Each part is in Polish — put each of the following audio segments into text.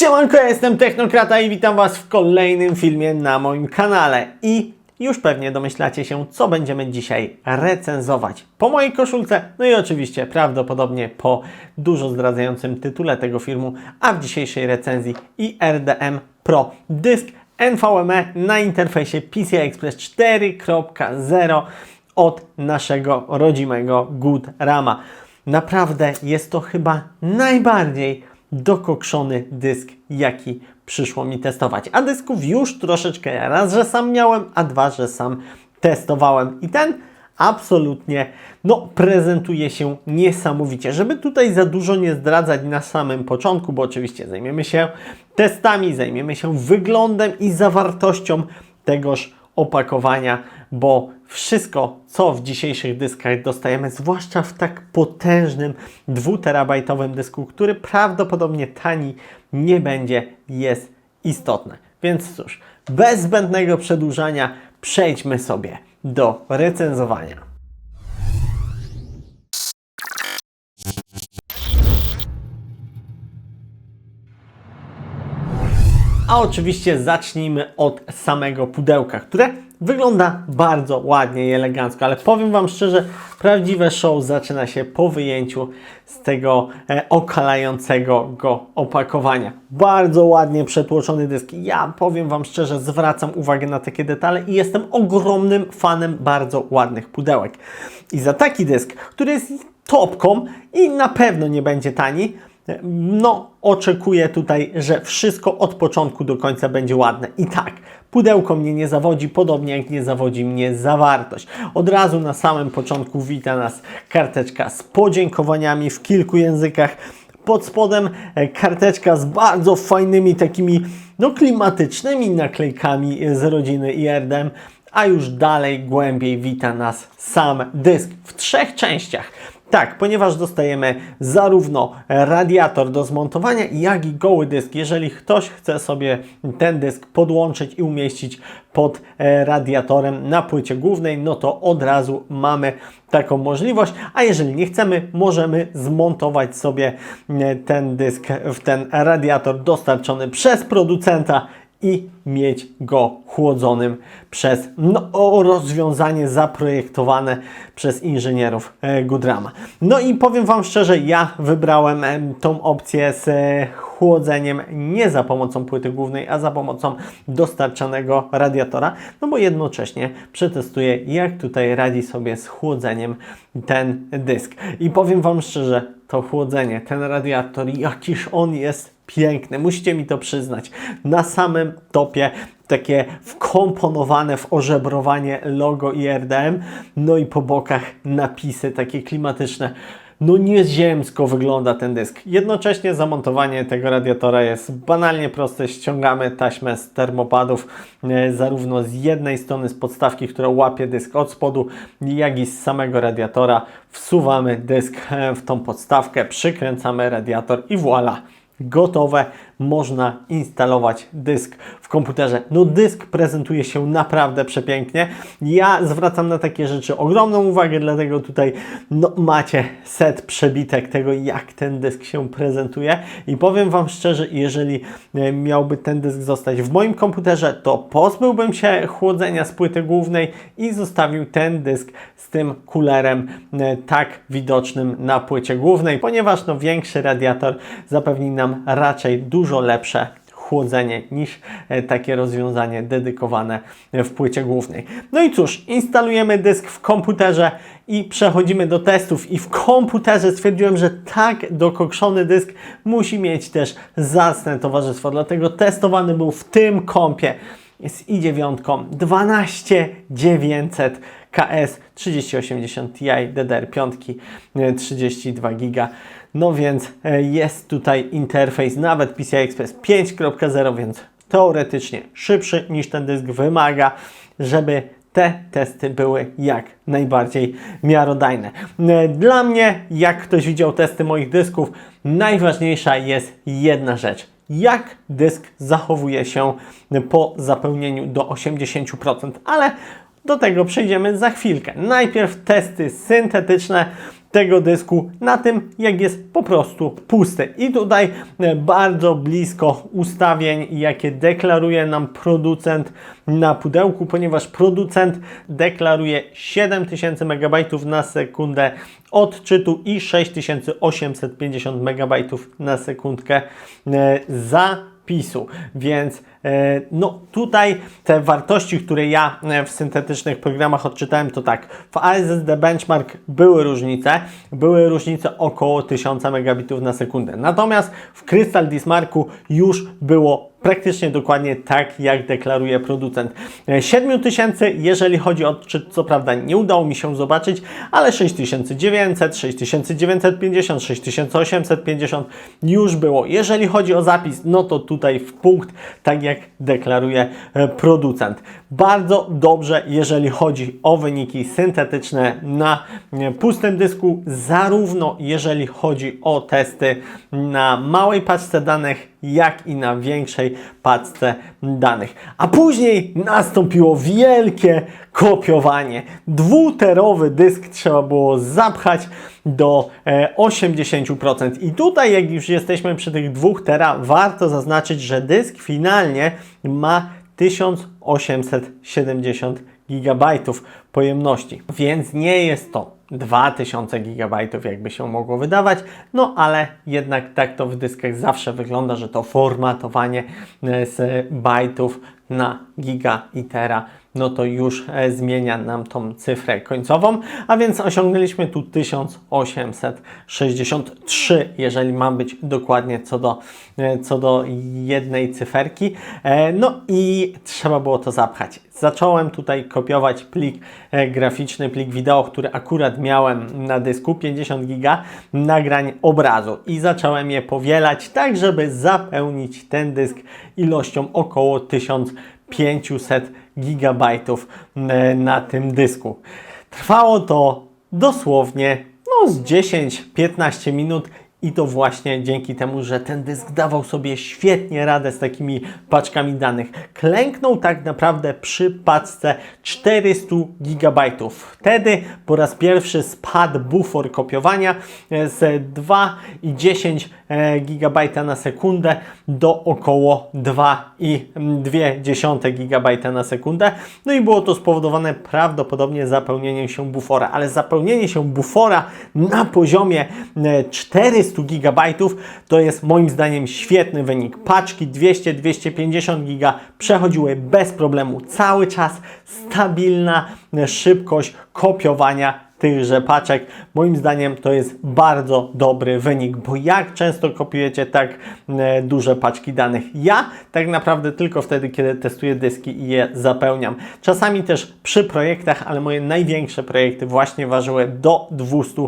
Siemanko, jestem Technokrata i witam Was w kolejnym filmie na moim kanale. I już pewnie domyślacie się, co będziemy dzisiaj recenzować. Po mojej koszulce, no i oczywiście prawdopodobnie po dużo zdradzającym tytule tego filmu, a w dzisiejszej recenzji IRDM Pro dysk NVMe na interfejsie PCI Express 4.0 od naszego rodzimego Good Rama. Naprawdę jest to chyba najbardziej dokokszony dysk, jaki przyszło mi testować. A dysków już troszeczkę raz, że sam miałem, a dwa, że sam testowałem. I ten absolutnie no, prezentuje się niesamowicie. Żeby tutaj za dużo nie zdradzać na samym początku, bo oczywiście zajmiemy się testami, zajmiemy się wyglądem i zawartością tegoż opakowania, bo wszystko, co w dzisiejszych dyskach dostajemy, zwłaszcza w tak potężnym 2-terabajtowym dysku, który prawdopodobnie tani nie będzie, jest istotne. Więc cóż, bez zbędnego przedłużania przejdźmy sobie do recenzowania. A oczywiście zacznijmy od samego pudełka, które wygląda bardzo ładnie i elegancko, ale powiem Wam szczerze, prawdziwe show zaczyna się po wyjęciu z tego e, okalającego go opakowania. Bardzo ładnie przetłoczony dysk. Ja powiem Wam szczerze, zwracam uwagę na takie detale i jestem ogromnym fanem bardzo ładnych pudełek. I za taki dysk, który jest topką i na pewno nie będzie tani, no, oczekuję tutaj, że wszystko od początku do końca będzie ładne. I tak, pudełko mnie nie zawodzi, podobnie jak nie zawodzi mnie zawartość. Od razu na samym początku wita nas karteczka z podziękowaniami w kilku językach. Pod spodem e, karteczka z bardzo fajnymi takimi no, klimatycznymi naklejkami z rodziny IRDM, a już dalej głębiej wita nas sam dysk w trzech częściach. Tak, ponieważ dostajemy zarówno radiator do zmontowania, jak i goły dysk. Jeżeli ktoś chce sobie ten dysk podłączyć i umieścić pod e, radiatorem na płycie głównej, no to od razu mamy taką możliwość, a jeżeli nie chcemy, możemy zmontować sobie e, ten dysk w ten radiator dostarczony przez producenta i mieć go chłodzonym przez no, rozwiązanie zaprojektowane przez inżynierów e, Goodrama. No i powiem Wam szczerze, ja wybrałem tą opcję z e, chłodzeniem nie za pomocą płyty głównej, a za pomocą dostarczanego radiatora, no bo jednocześnie przetestuję, jak tutaj radzi sobie z chłodzeniem ten dysk. I powiem Wam szczerze, to chłodzenie, ten radiator, jakiż on jest piękny, musicie mi to przyznać. Na samym topie takie wkomponowane w ożebrowanie logo IRDM, no i po bokach napisy takie klimatyczne. No nieziemsko wygląda ten dysk. Jednocześnie zamontowanie tego radiatora jest banalnie proste. Ściągamy taśmę z termopadów e, zarówno z jednej strony z podstawki, która łapie dysk od spodu, jak i z samego radiatora. Wsuwamy dysk e, w tą podstawkę, przykręcamy radiator i voilà gotowe, można instalować dysk w komputerze. No dysk prezentuje się naprawdę przepięknie. Ja zwracam na takie rzeczy ogromną uwagę, dlatego tutaj no, macie set przebitek tego, jak ten dysk się prezentuje i powiem Wam szczerze, jeżeli e, miałby ten dysk zostać w moim komputerze, to pozbyłbym się chłodzenia z płyty głównej i zostawił ten dysk z tym kulerem e, tak widocznym na płycie głównej, ponieważ no, większy radiator zapewni nam raczej dużo lepsze chłodzenie niż e, takie rozwiązanie dedykowane w płycie głównej. No i cóż, instalujemy dysk w komputerze i przechodzimy do testów i w komputerze stwierdziłem, że tak dokokszony dysk musi mieć też zacne towarzystwo, dlatego testowany był w tym kompie z i9 12900 KS 3080 Ti DDR5 32 GB. No więc e, jest tutaj interfejs nawet PCI Express 5.0, więc teoretycznie szybszy niż ten dysk wymaga, żeby te testy były jak najbardziej miarodajne. E, Dla mnie, jak ktoś widział testy moich dysków, najważniejsza jest jedna rzecz. Jak dysk zachowuje się po zapełnieniu do 80%, ale do tego przejdziemy za chwilkę. Najpierw testy syntetyczne, tego dysku na tym, jak jest po prostu pusty. I tutaj e, bardzo blisko ustawień, jakie deklaruje nam producent na pudełku, ponieważ producent deklaruje 7000 MB na sekundę odczytu i 6850 MB na sekundkę e, zapisu. Więc e, no tutaj te wartości, które ja e, w syntetycznych programach odczytałem, to tak, w ASSD Benchmark były różnice, były różnice około 1000 megabitów na sekundę. Natomiast w Crystal Dismarku już było praktycznie dokładnie tak, jak deklaruje producent. E, 7000, jeżeli chodzi o odczyt, co prawda nie udało mi się zobaczyć, ale 6900, 6950, 6850 już było. Jeżeli chodzi o zapis, no to tutaj w punkt, tak jak deklaruje e, producent. Bardzo dobrze, jeżeli chodzi o wyniki syntetyczne na e, pustym dysku, zarówno jeżeli chodzi o testy na małej paczce danych, jak i na większej paczce danych. A później nastąpiło wielkie kopiowanie. Dwuterowy dysk trzeba było zapchać do e, 80%. I tutaj, jak już jesteśmy przy tych 2 tera, warto zaznaczyć, że dysk finalnie ma 1870 GB pojemności, więc nie jest to 2000 GB, jakby się mogło wydawać, no ale jednak tak to w dyskach zawsze wygląda, że to formatowanie e, z bajtów na giga i tera, no to już e, zmienia nam tą cyfrę końcową, a więc osiągnęliśmy tu 1863, jeżeli mam być dokładnie co do, e, co do jednej cyferki. E, No i trzeba było to zapchać. Zacząłem tutaj kopiować plik graficzny, plik wideo, który akurat miałem na dysku 50 giga nagrań obrazu i zacząłem je powielać tak, żeby zapełnić ten dysk ilością około 1500 gigabajtów e, na tym dysku. Trwało to dosłownie no, z 10-15 minut i to właśnie dzięki temu, że ten dysk dawał sobie świetnie radę z takimi paczkami danych. Klęknął tak naprawdę przy paczce 400 GB. Wtedy po raz pierwszy spadł bufor kopiowania e, z 2,10 e, GB na sekundę do około 2,2 GB na sekundę. No i było to spowodowane prawdopodobnie zapełnieniem się bufora, ale zapełnienie się bufora na poziomie e, 400 30 GB to jest moim zdaniem świetny wynik. Paczki 200-250 GB przechodziły bez problemu cały czas. Stabilna szybkość kopiowania tychże paczek. Moim zdaniem to jest bardzo dobry wynik, bo jak często kopiujecie tak e, duże paczki danych? Ja tak naprawdę tylko wtedy, kiedy testuję dyski i je zapełniam. Czasami też przy projektach, ale moje największe projekty właśnie ważyły do 200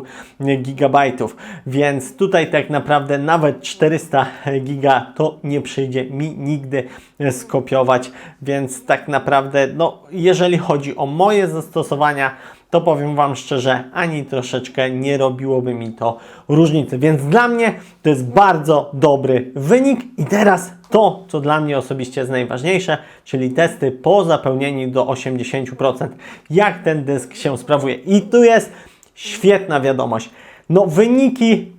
gigabajtów, więc tutaj tak naprawdę nawet 400 giga to nie przyjdzie mi nigdy skopiować, więc tak naprawdę, no, jeżeli chodzi o moje zastosowania, to powiem Wam szczerze, ani troszeczkę nie robiłoby mi to różnicy. Więc dla mnie to jest bardzo dobry wynik. I teraz to, co dla mnie osobiście jest najważniejsze, czyli testy po zapełnieniu do 80%. Jak ten dysk się sprawuje. I tu jest świetna wiadomość. No, wyniki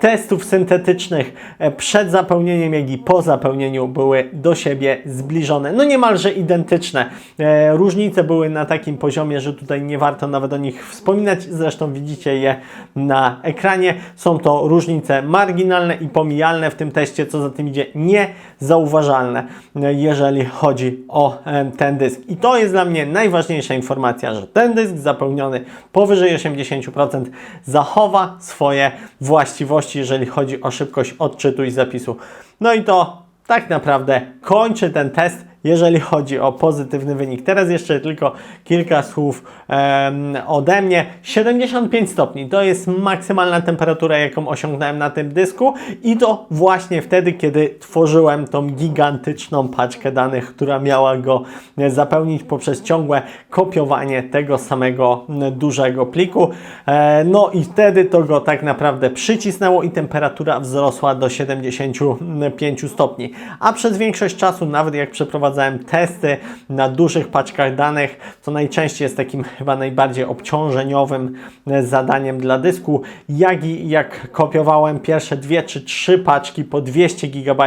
testów syntetycznych e, przed zapełnieniem, jak i po zapełnieniu były do siebie zbliżone, no niemalże identyczne. E, Różnice były na takim poziomie, że tutaj nie warto nawet o nich wspominać, zresztą widzicie je na ekranie. Są to różnice marginalne i pomijalne w tym teście, co za tym idzie niezauważalne, e, jeżeli chodzi o ten dysk. I to jest dla mnie najważniejsza informacja, że ten dysk zapełniony powyżej 80% zachowa swoje właściwości, jeżeli chodzi o szybkość odczytu i zapisu. No i to tak naprawdę kończy ten test, jeżeli chodzi o pozytywny wynik. Teraz jeszcze tylko kilka słów em, ode mnie. 75 stopni to jest maksymalna temperatura, jaką osiągnąłem na tym dysku i to właśnie wtedy, kiedy tworzyłem tą gigantyczną paczkę danych, która miała go zapełnić poprzez ciągłe kopiowanie tego samego dużego pliku. E, no i wtedy to go tak naprawdę przycisnęło i temperatura wzrosła do 75 stopni. A przez większość czasu, nawet jak przeprowadzałem przeprowadzałem testy na dużych paczkach danych, co najczęściej jest takim chyba najbardziej obciążeniowym e, zadaniem dla dysku, jak i jak kopiowałem pierwsze dwie czy trzy paczki po 200 GB,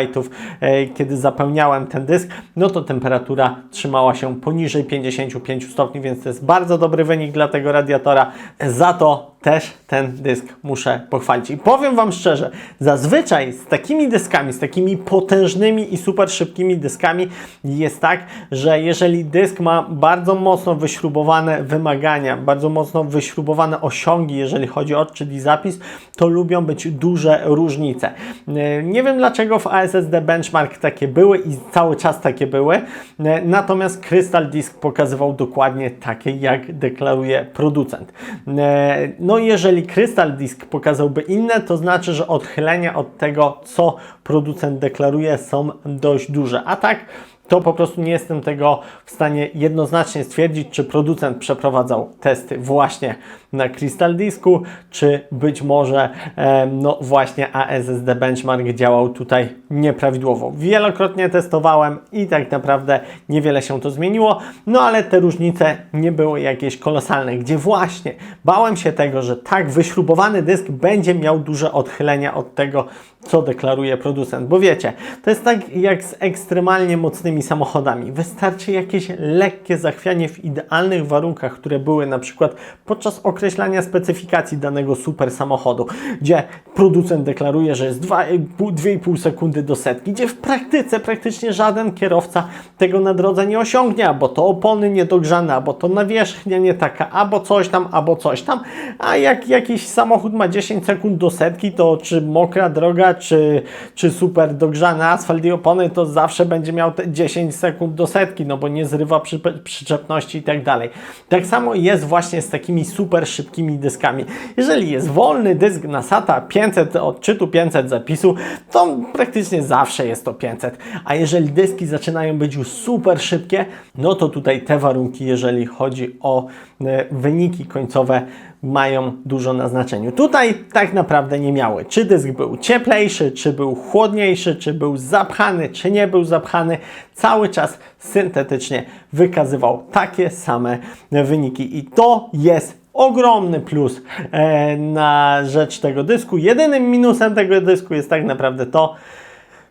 e, kiedy zapełniałem ten dysk, no to temperatura trzymała się poniżej 55 stopni, więc to jest bardzo dobry wynik dla tego radiatora. Za to też ten dysk muszę pochwalić. I powiem Wam szczerze, zazwyczaj z takimi dyskami, z takimi potężnymi i super szybkimi dyskami jest tak, że jeżeli dysk ma bardzo mocno wyśrubowane wymagania, bardzo mocno wyśrubowane osiągi, jeżeli chodzi o odczyt i zapis, to lubią być duże różnice. E, Nie wiem dlaczego w ASSD Benchmark takie były i cały czas takie były, e, natomiast Crystal Disk pokazywał dokładnie takie, jak deklaruje producent. E, No i jeżeli Crystal Disk pokazałby inne, to znaczy, że odchylenia od tego, co producent deklaruje, są dość duże. A tak, to po prostu nie jestem tego w stanie jednoznacznie stwierdzić, czy producent przeprowadzał testy właśnie na Crystal Disku, czy być może e, no właśnie ASSD Benchmark działał tutaj nieprawidłowo. Wielokrotnie testowałem i tak naprawdę niewiele się to zmieniło, no ale te różnice nie były jakieś kolosalne, gdzie właśnie bałem się tego, że tak wyśrubowany dysk będzie miał duże odchylenia od tego, co deklaruje producent. Bo wiecie, to jest tak jak z ekstremalnie mocnymi samochodami. Wystarczy jakieś lekkie zachwianie w idealnych warunkach, które były na przykład podczas określania specyfikacji danego super samochodu, gdzie producent deklaruje, że jest 2,5 sekundy do setki, gdzie w praktyce praktycznie żaden kierowca tego na drodze nie osiągnie, albo to opony niedogrzane, albo to nawierzchnia nie taka, albo coś tam, albo coś tam. A jak jakiś samochód ma 10 sekund do setki, to czy mokra droga, czy, czy super dogrzany asfalt i opony, to zawsze będzie miał te 10 sekund do setki, no bo nie zrywa przy, przyczepności i tak dalej. Tak samo jest właśnie z takimi super szybkimi dyskami. Jeżeli jest wolny dysk na SATA 500 odczytu, 500 zapisu, to praktycznie zawsze jest to 500. A jeżeli dyski zaczynają być już super szybkie, no to tutaj te warunki, jeżeli chodzi o e, wyniki końcowe, mają dużo na znaczeniu. Tutaj tak naprawdę nie miały. Czy dysk był cieplejszy, czy był chłodniejszy, czy był zapchany, czy nie był zapchany, cały czas syntetycznie wykazywał takie same wyniki. I to jest ogromny plus e, na rzecz tego dysku. Jedynym minusem tego dysku jest tak naprawdę to,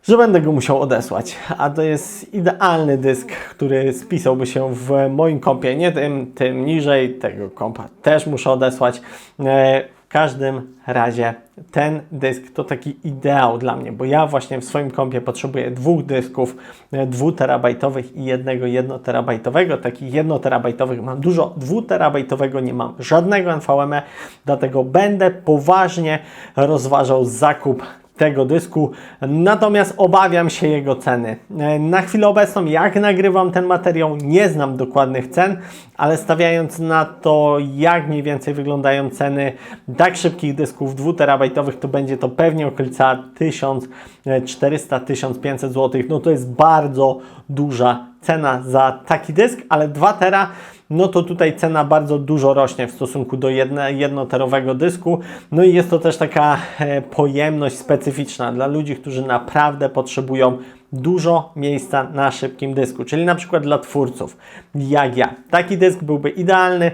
że będę go musiał odesłać. A to jest idealny dysk, który spisałby się w moim kompie, nie tym, tym niżej, tego kompa też muszę odesłać. E, w każdym razie ten dysk to taki ideał dla mnie, bo ja właśnie w swoim kompie potrzebuję dwóch dysków, e, dwuterabajtowych i jednego jednoterabajtowego. Takich jednoterabajtowych mam dużo, dwuterabajtowego nie mam żadnego NVMe, dlatego będę poważnie rozważał zakup tego dysku, natomiast obawiam się jego ceny. E, Na chwilę obecną, jak nagrywam ten materiał, nie znam dokładnych cen, ale stawiając na to, jak mniej więcej wyglądają ceny tak szybkich dysków 2 terabajtowych, to będzie to pewnie okolica 1400-1500 zł. No to jest bardzo duża cena za taki dysk, ale 2 tera no to tutaj cena bardzo dużo rośnie w stosunku do jedne, jednoterowego dysku. No i jest to też taka e, pojemność specyficzna dla ludzi, którzy naprawdę potrzebują dużo miejsca na szybkim dysku, czyli na przykład dla twórców, jak ja. Taki dysk byłby idealny.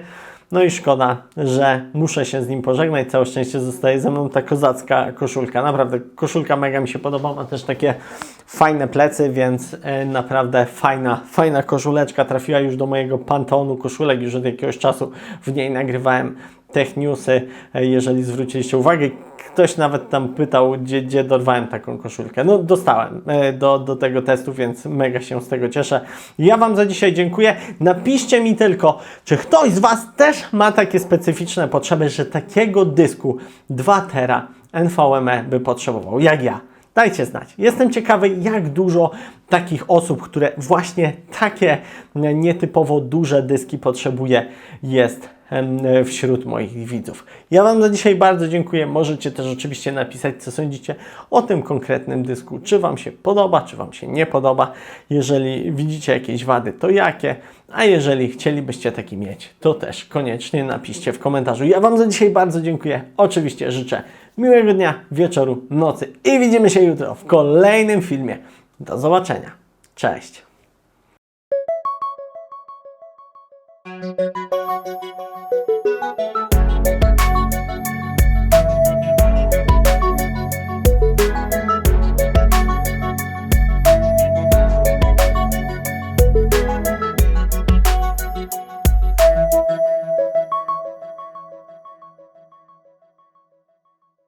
No i szkoda, że muszę się z nim pożegnać. Całe szczęście zostaje ze mną ta kozacka koszulka. Naprawdę, koszulka mega mi się podoba. Ma też takie fajne plecy, więc e, naprawdę fajna, fajna koszuleczka. Trafiła już do mojego panteonu koszulek. Już od jakiegoś czasu w niej nagrywałem tech newsy. E, jeżeli zwróciliście uwagę, ktoś nawet tam pytał, gdzie, gdzie dorwałem taką koszulkę. No dostałem e, do, do tego testu, więc mega się z tego cieszę. Ja Wam za dzisiaj dziękuję. Napiszcie mi tylko, czy ktoś z Was też ma takie specyficzne potrzeby, że takiego dysku 2 tera NVMe by potrzebował, jak ja. Dajcie znać. Jestem ciekawy, jak dużo takich osób, które właśnie takie nietypowo duże dyski potrzebuje, jest wśród moich widzów. Ja Wam za dzisiaj bardzo dziękuję. Możecie też oczywiście napisać, co sądzicie o tym konkretnym dysku. Czy Wam się podoba, czy Wam się nie podoba. Jeżeli widzicie jakieś wady, to jakie? A jeżeli chcielibyście taki mieć, to też koniecznie napiszcie w komentarzu. Ja Wam za dzisiaj bardzo dziękuję. Oczywiście życzę miłego dnia, wieczoru, nocy i widzimy się jutro w kolejnym filmie. Do zobaczenia. Cześć.